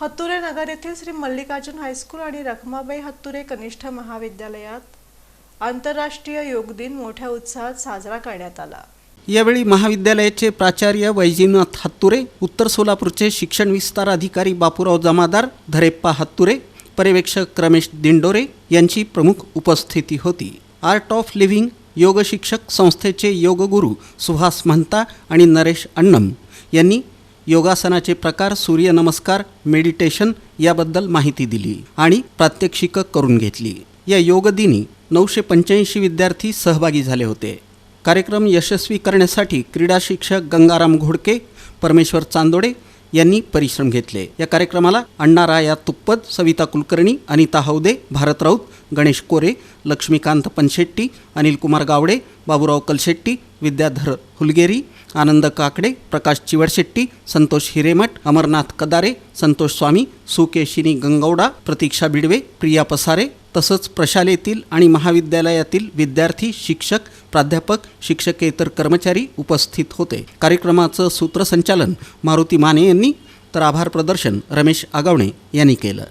हत्तुरे नगर येथील श्री मल्लिकार्जुन हायस्कूल आणि रखमाबाई हत्तुरे कनिष्ठ महाविद्यालयात आंतरराष्ट्रीय योग दिन मोठ्या उत्साहात साजरा करण्यात आला. यावेळी महाविद्यालयाचे प्राचार्य वैजीनाथ हत्तुरे उत्तर सोलापूरचे शिक्षण विस्तार अधिकारी बापूराव जमादार धरेप्पा हत्तुरे पर्यवेक्षक रमेश दिंडोरे यांची प्रमुख उपस्थिती होती. आर्ट ऑफ लिव्हिंग योग शिक्षक संस्थेचे योगगुरू सुहास महंता आणि नरेश अण्णम यांनी योगासनाचे प्रकार सूर्यनमस्कार मेडिटेशन याबद्दल माहिती दिली आणि प्रात्यक्षिकं करून घेतली. या योगदिनी नऊशे पंच्याऐंशी विद्यार्थी सहभागी झाले होते. कार्यक्रम यशस्वी करण्यासाठी क्रीडा शिक्षक गंगाराम घोडके परमेश्वर चांदोडे यांनी परिश्रम घेतले. या कार्यक्रमाला अण्णा राया तुप्पद सविता कुलकर्णी अनिता हौदे भारत राऊत गणेश कोरे लक्ष्मीकांत पनशेट्टी अनिल कुमार गावडे बाबूराव कलशेट्टी विद्याधर हुलगेरी आनंद काकडे प्रकाश चिवडशेट्टी संतोष हिरेमठ अमरनाथ कदारे संतोष स्वामी सुकेशिनी गंगौडा प्रतीक्षा बिडवे प्रिया पसारे तसंच प्रशालेतील आणि महाविद्यालयातील विद्यार्थी शिक्षक प्राध्यापक शिक्षकेतर कर्मचारी उपस्थित होते. कार्यक्रमाचं सूत्रसंचालन मारुती माने यांनी तर आभार प्रदर्शन रमेश आगवणे यांनी केलं.